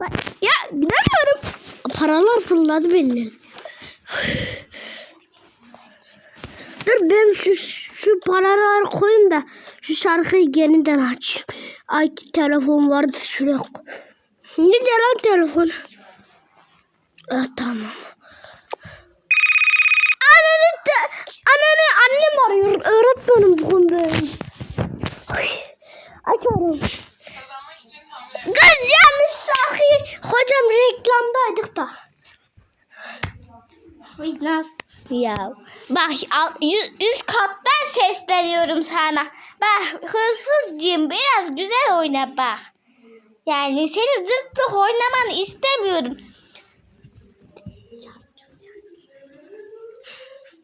Bak, ya gidemiyorum. Paralar fırladı benim. Dur ben şu, şu paraları koyayım da şu şarkıyı yeniden açayım. Ay ki telefon vardı şuraya. Ne lan telefon? Ah, tamam. Ananı da, ananı annem arıyor. Öğretmenim bugün benim. Ay, açıyorum. Kız yanlış şarkıyı. Hocam reklamdaydık da. Ay nasıl? Ya bak al- yüz, üst kattan sesleniyorum sana. Bak hırsızcığım biraz güzel oyna bak. Yani seni zırtlık oynamanı istemiyorum.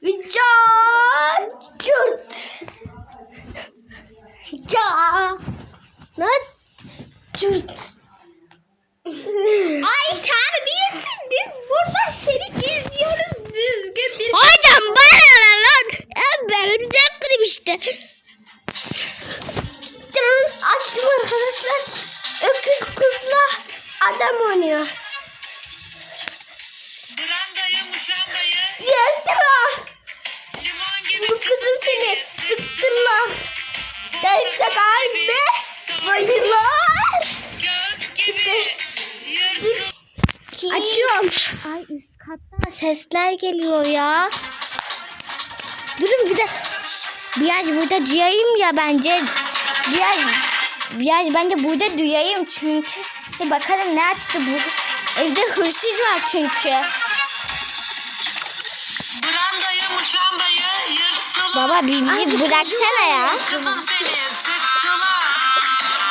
Can Cürt. Can. Cürt. Ay terbiyesiz biz burada kattan sesler geliyor ya. Durun bir de Şşş, biraz burada duyayım ya bence. Biraz, biraz bence burada duyayım çünkü. E bakalım ne açtı bu. Evde hırsız var çünkü. Brandayı, muşambayı yırttılar. Baba bizi bıraksana ya. Kızım seni sıktılar.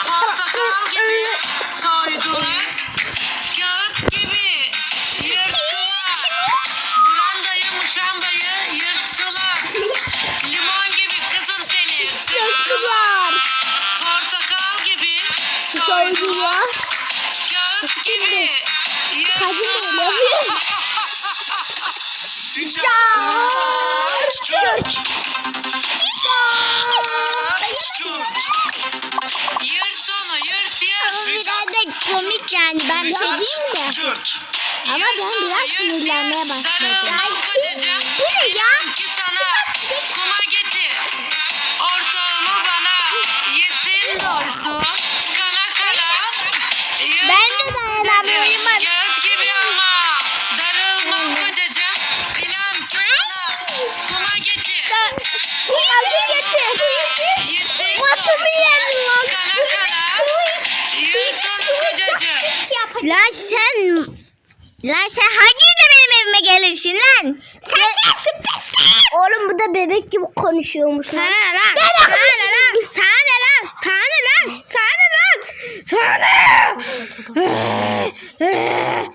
Portakal gibi soydular. Sıktılar. Portakal gibi soydular. Kağıt gibi. yırttılar. Yırt onu yırt yırt. Biraz da komik yani. Ben bir şey diyeyim mi? Ama ben biraz sinirlenmeye başladım. Bu ne ya? Ki sana Lan sen... Lan sen hangi yüzle benim evime gelirsin lan? Sen kimsin pislik? Oğlum bu da bebek gibi konuşuyormuş lan. Sana ne lan? Sana ne lan? Sana ne lan? Sana ne lan? Sana ne lan? Sana ne?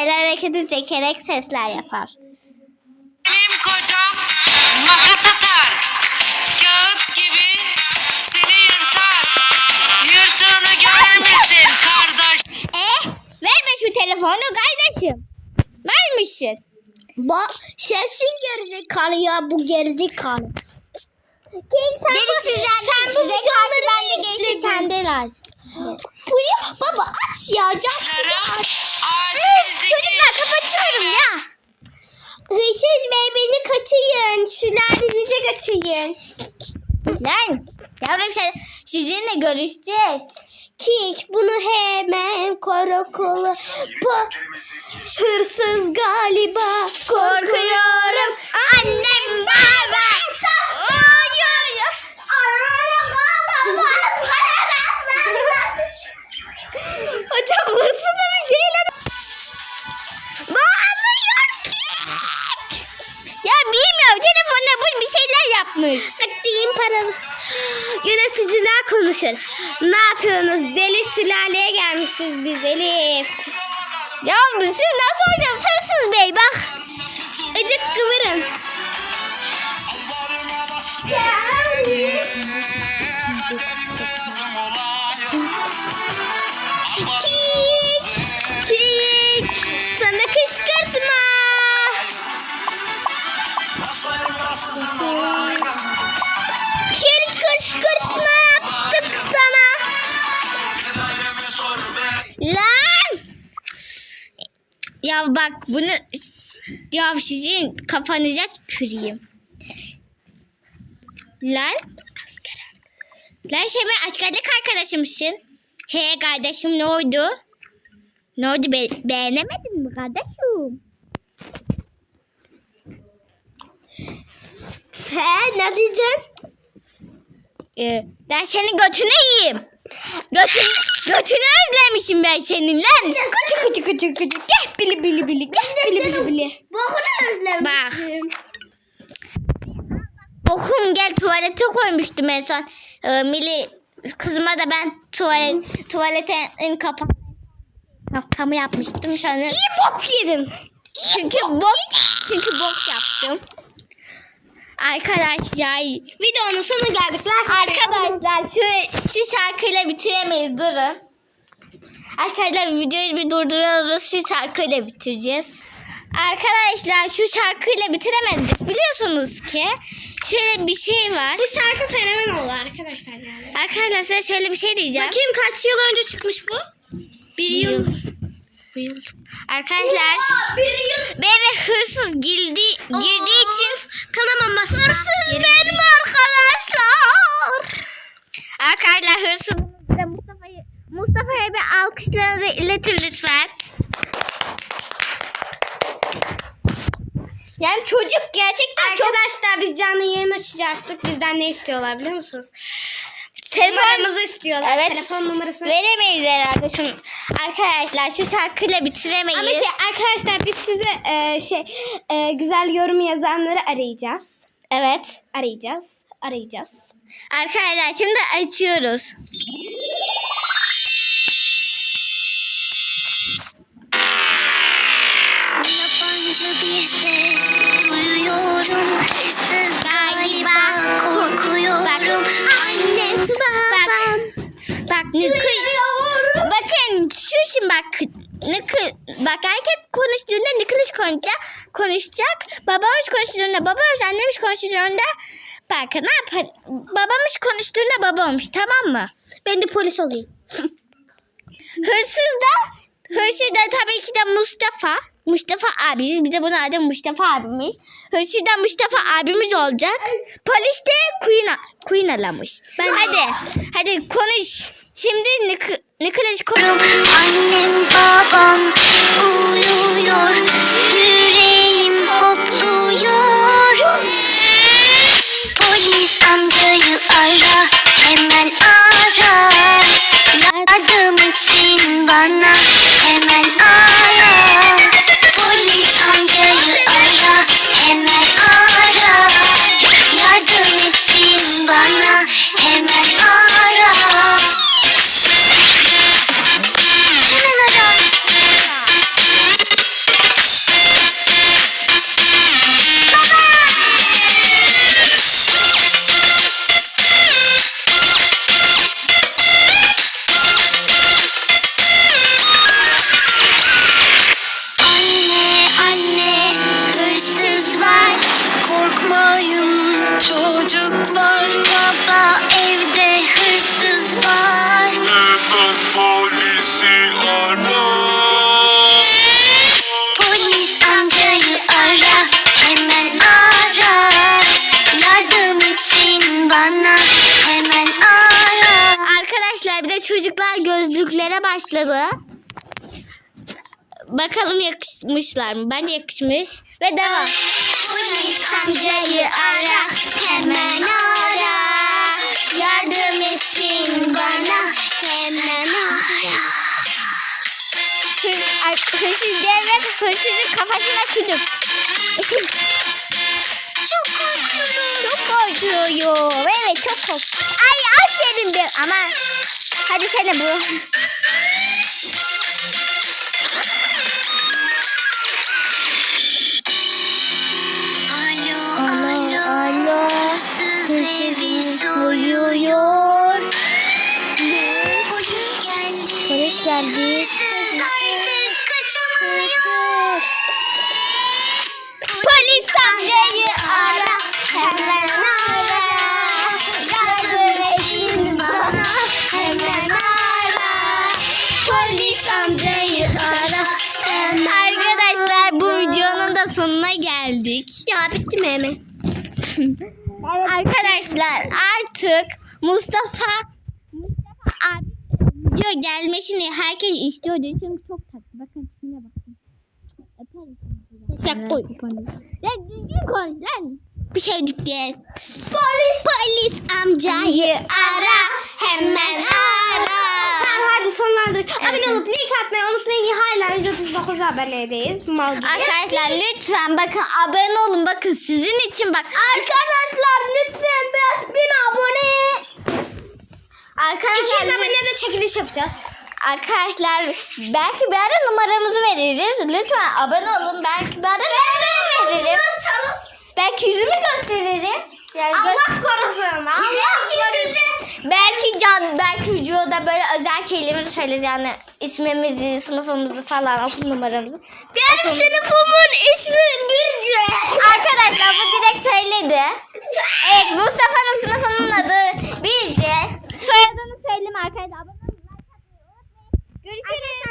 El hareketi çekerek sesler yapar. Benim kocam makas atar. Kağıt gibi seni yırtar. Yırtığını görmesin kardeş. Eh, verme şu telefonu kardeşim. Vermişsin. Bak sesin gerizekalı ya bu gerizekalı. King sen Gerisi bu, sen bu karşı bende geçti sende lazım. Bu baba aç ya Tarım Çocuklar acil kapatıyorum ya. Hırsız bey beni kaçırın. Şunları bize kaçırın. Lan yavrum sen sizinle görüşeceğiz. King bunu hemen karakola bu hırsız galiba korkuyorum annem baba oy bir şeyler yapmış. Aktiğin paralı. Yöneticiler konuşur. Ne yapıyorsunuz? Deli sülaleye gelmişsiniz biz Elif. Ya siz nasıl oynuyorsunuz bey bak. Acık kıvırın. Ki Ya bak bunu ya sizin kafanıza tüküreyim. Lan? Lan benim askerlik arkadaşımsın. He kardeşim ne oldu? Ne oldu be beğenemedin mi kardeşim? He ne diyeceksin? Ee, ben senin götünü yiyeyim. Götünü, götünü özlemişim ben senin lan. Küçük küçük küçük küçük. Gel bili bili bili. Gel bili bili bili. Bokunu özlemişim. Bak. Okum gel tuvalete koymuştum en son. Ee, Mili kızıma da ben tuvalet tuvaletin kapağı kapağı yapmıştım sonra. İyi bok yedin. Çünkü bok çünkü bok yaptım. Arkadaşlar Videonun sonuna geldik. Arkadaşlar şu, şu şarkıyla bitiremeyiz durun. Arkadaşlar videoyu bir durduralım şu şarkıyla bitireceğiz. Arkadaşlar şu şarkıyla bitiremedik biliyorsunuz ki şöyle bir şey var. Bu şarkı fenomen oldu arkadaşlar yani. Arkadaşlar size şöyle bir şey diyeceğim. Bakayım kaç yıl önce çıkmış bu? Bir yıl. Bir yıl. Arkadaşlar bir yıl. beni hırsız girdi, girdiği için Kalamam Hırsız benim arkadaşlar. Arkadaşlar hırsız da Mustafa'yı Mustafa'ya bir alkışlarınızı iletin lütfen. Yani çocuk gerçekten çok Arkadaşlar biz canlı yayın açacaktık. Bizden ne istiyorlar biliyor musunuz? telefon Numaramızı istiyorlar. Evet. Telefon numarasını. veremeyiz herhalde. Şu, arkadaşlar şu şarkıyla bitiremeyiz. Ama şey arkadaşlar biz size e, şey e, güzel yorum yazanları arayacağız. Evet. Arayacağız. Arayacağız. Arkadaşlar şimdi açıyoruz. Şimdi bak nıkı, bak erkek konuştuğunda nıkılış konuşacak, konuşacak. Babamız konuştuğunda babamız annemiz konuştuğunda bak ne yapar? Babamız konuştuğunda babamız tamam mı? Ben de polis olayım. Hırsız da hırsız da tabii ki de Mustafa. Mustafa abimiz. Bir de bunun adı Mustafa abimiz. Hırsız da Mustafa abimiz olacak. Polis de Queen, Queen alamış. hadi. Hadi konuş. Şimdi Nik Nicholas konuş. annem babam uyuyor yüreğim hopluyor polisi ara. Polis amcayı ara hemen ara Yardım etsin bana hemen ara Arkadaşlar bir de çocuklar gözlüklere başladı. Bakalım yakışmışlar mı? Bence yakışmış. Ve devam. Polis amcayı ara hemen ara hırsız devlet hırsızın kafasına tülüp. Çok korkuyorum Çok korkuyorum. Evet çok korkuyorum. Ay aferin be. Ama hadi sen de bu. Geldik. Ya bitti mi hemen? Arkadaşlar artık Mustafa Mustafa abi diyor gelmesini herkes istiyordu çünkü çok tatlı. Bakın şuna bakın. Öperim. koy. Ya düzgün konuş lan. Bir şeycik diye. Polis. Polis amcayı ara. Hemen ara. Tamam hadi sonlandır. Abone olup like atmayı unutmayın. Hala 139 abonedeyiz. Mal gibi. Arkadaşlar lütfen bakın abone olun. Bakın sizin için bak. Arkadaşlar lütfen 5000 abone. Arkadaşlar 200 abonede çekiliş yapacağız. Arkadaşlar belki bir ara numaramızı veririz. Lütfen abone olun. Belki bir ara numaramı veririm. Belki yüzümü gösteririm. Yani Allah korusun. Allah belki size... Belki can, belki vücuda böyle özel şeylerimizi söyleriz yani ismimizi, sınıfımızı falan, okul numaramızı. Benim okul... sınıfımın ismi Gürcü. Arkadaşlar bu direkt söyledi. Evet Mustafa'nın sınıfının adı Bilce. Soyadını söyleyeyim arkadaşlar. Görüşürüz.